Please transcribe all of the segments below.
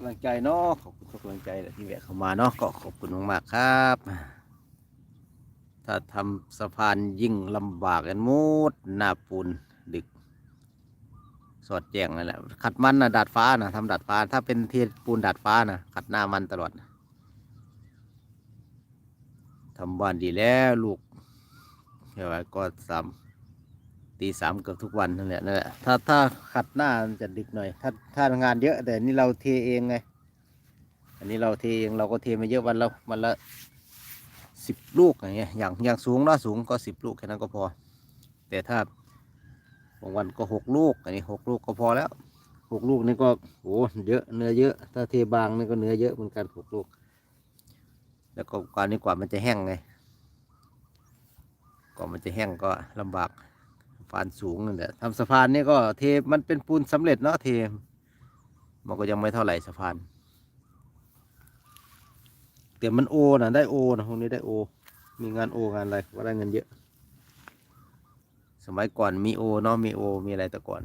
กำลังใจเนาะขอบคุณทุกกำลังใจที่แวะเข้ามาเนาะก็ขอบคุณมากๆครับ ถ้าทำสะพานยิ่งลำบากกันมุดหน้าปูนดึก สอดแจ้งนั่นแหละขัดมันนะดาดฟ้านะทำดาดฟ้า ถ้าเป็นเทปูนดาดฟ้านะขัดหน้ามันตลอดทำบ้านดีแล้วลูกเดี๋ยวไว้ก็สาม ตีสามเกือบทุกวันนั่นแหละนั่นแหละถ้าถ้าขัดหน้ามันจะดึกหน่อย ถ้าถ้างานเยอะ แต่นี่เราเทเองไง อันนี้เราเทเองเราก็เทมาเยอะวันละวันละสิบลูกอย่างเงี้ยอย่างอย่างสูงนาะสูงก็สิบลูกแค่นั้นก็พอ แต่ถ้าบางวันก็หกลูก อันนี้หกลูกก็พอแล้วหกลูกนี่ก็โหเยอะเนื้อเยอะ ถ้าเทบางนี่ก็เนื้อเยอะเหมือนกันหกลูก แล้วก็กว่านี้กว่ามันจะแห้งไงกว่ามันจะแห้งก็ลำบาก สะพานสูงนั่นแหละทำสะพานนี่ก็เทมันเป็นปูนสำเร็จเนาะเทมันก็ยังไม่เท่าไหร่สะพานแต่มันโอนะได้โอนะพวกนี้ได้โอ มีงานโองานอะไรว่าได้เงินเยอะ สมัยก่อนมีโอเนาะมีโอมีอะไรแต่ก่อน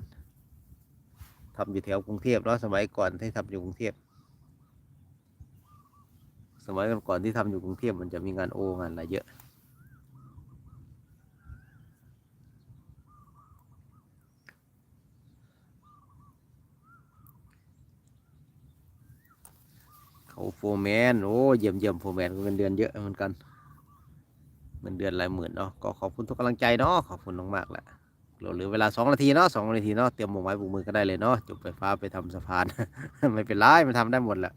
ทำอยู่แถวกรุงเทพเนาะสมัยก่อนที่ทำอยู่กรุงเทพสมัยก่อนที่ทำอยู่กรุงเทพมันจะมีงานโองานอะไรเยอะ เขาโฟร์แมนโอ้เยี่ยมเยี่ยมโฟร์แมนก็เงินเดือนเยอะเหมือนกันเงินเดือนหลายหมื่นเนาะก็ขอบคุณทุกกำลังใจเนาะขอบคุณมากๆแหละเหลือเวลาสองนาทีเนาะสองนาทีเนาะเตรียมหมวกไม้บุกมือก็ได้เลยเนาะจบไฟฟ้าไปทำสะพาน ไม่เป็นไรมันทำได้หมดแหละ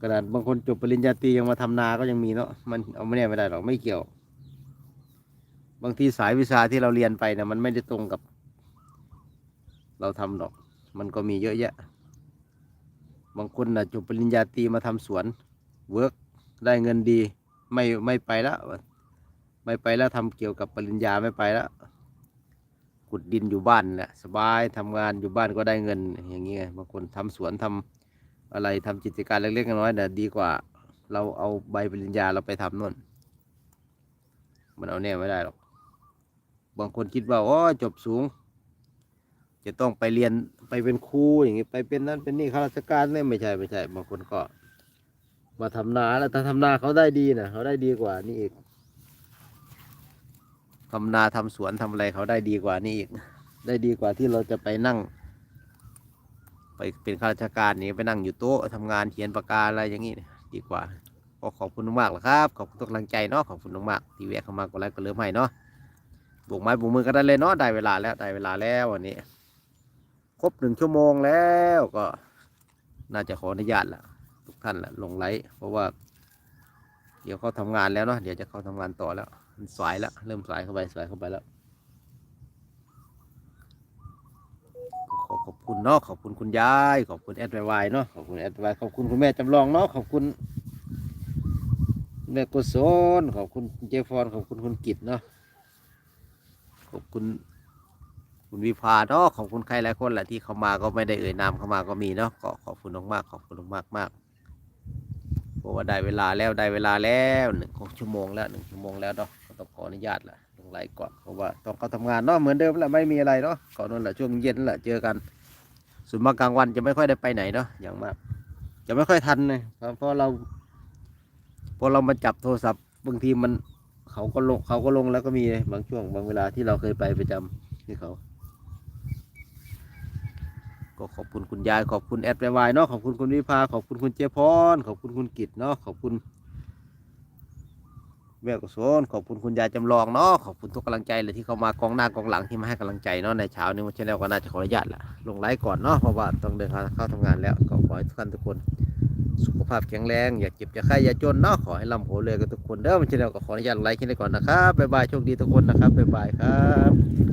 กระดาษบางคนจบปริญญาตรียังมาทำนาก็ยังมีเนาะมันเอาไม่แน่ไม่ได้หรอกไม่เกี่ยว บางทีสายวิชาที่เราเรียนไปเนี่ยมันไม่ได้ตรงกับ เราทำหรอก มันก็มีเยอะแยะ บางคนนะจบปริญญาตรีมาทำสวนเวิร์กได้เงินดีไม่ไม่ไปแล้วไม่ไปแล้วทำเกี่ยวกับปริญญาไม่ไปแล้วขุดดินอยู่บ้านแหละสบายทำงานอยู่บ้านก็ได้เงินอย่างเงี้ยบางคนทำสวนทำอะไรทำกิจการเล็กๆน้อยๆน่ะดีกว่า เราเอาใบปริญญาเราไปทำนู่นมันเอาแน่ไม่ได้หรอกบางคนคิดว่าโอ้จบสูง จะต้องไปเรียนไปเป็นครูอย่างนี้ไปเป็นนั่นเป็นนี่ข้าราชการเนี่ยไม่ใช่ไม่ใช่บางคนก็ มาทำนาแล้วถ้าทำนาเขาได้ดีนะเขาได้ดีกว่านี่อีกทำนาทำสวนทำอะไรเขาได้ดีกว่านี่อีก ได้ดีกว่าที่เราจะไปนั่ง ไปเป็นข้าราชการนี่ไปนั่งอยู่โต๊ะทำงานเขียนปากกาอะไรอย่างนี้ดีกว่าก็ขอบคุณมากแหละครับ ขอบคุณทุกกำลังใจเนาะขอบคุณมากที่แวะเข้ามากดไลค์กดเลิฟให้เนาะบุกไม้บุกมือก็ได้เลยเนาะได้เวลาแล้วได้เวลาแล้ววันนี้ ครบหนึ่งชั่วโมงแล้วก็น่าจะขออนุญาตละทุกท่านละลงไลฟ์เพราะว่า เดี๋ยวเขาทำงานแล้วเนาะเดี๋ยวจะเข้าทำงานต่อแล้วมันสายแล้วเริ่มสายเข้าไปสายเข้าไปแล้วขอขอบคุณเนาะขอบคุณคุณยายขอบคุณแอดไวเนาะขอบคุณแอดไวขอบคุณคุณแม่จำลองเนาะขอบคุณแม่กุศลขอบคุณเจฟอนขอบคุณคุณกิตเนาะขอบคุณ คุณวิภาเนาะขอบคุณใครหลายคนแหละที่เข้ามาก็ไม่ได้เอ่ยนามเข้ามาก็มีเนาะก็ขอบคุณมากๆขอบคุณมากมากเพราะว่าได้เวลาแล้วได้เวลาแล้วหนึ่งชั่วโมงแล้วหนึ่งชั่วโมงแล้วเนาะก็ต้องขออนุญาตละลงไลน์ก่อนเพราะว่าต้องเข้าทำงานเนาะเหมือนเดิมแหละไม่มีอะไรเนาะก่อนนั้นแหละช่วงเย็นแหละเจอกันส่วนมากกลางวันจะไม่ค่อยได้ไปไหนเนาะอย่างมาก จะไม่ค่อยทันเลยเพราะเราพอเรามาจับโทรศัพท์บางทีมันเขาก็ลงเขาก็ลงแล้วก็มีบางช่วงบางเวลาที่เราเคยไปประจำที่เขา ก็ขอบคุณคุณยายขอบคุณแอดไวเนาะขอบคุณคุณวิภาขอบคุณคุณเจพรขอบคุณคุณกิตเนาะขอบคุณแม่กุศลขอบคุณคุณยายจำลองเนาะขอบคุณทุกกำลังใจเลยที่เข้ามากองหน้ากองหลังที่มาให้กำลังใจเนาะในเช้านี้วันเช้าแล้วก็น่าจะขออนุญาตละลงไลฟ์ก่อนเนาะเพราะว่าต้องเดินทางเข้าทำงานแล้วก็ขอให้ทุกท่านทุกคนสุขภาพแข็งแรงอย่าเจ็บอย่าไข้อย่าจนเนาะขอให้ร่ำขอรวยกันทุกคนเด้อวันเช้าแล้วก็ขออนุญาตไลฟ์แค่นี้ก่อนนะครับบ๊ายบายโชคดีทุกคนนะครับบ๊ายบายครับ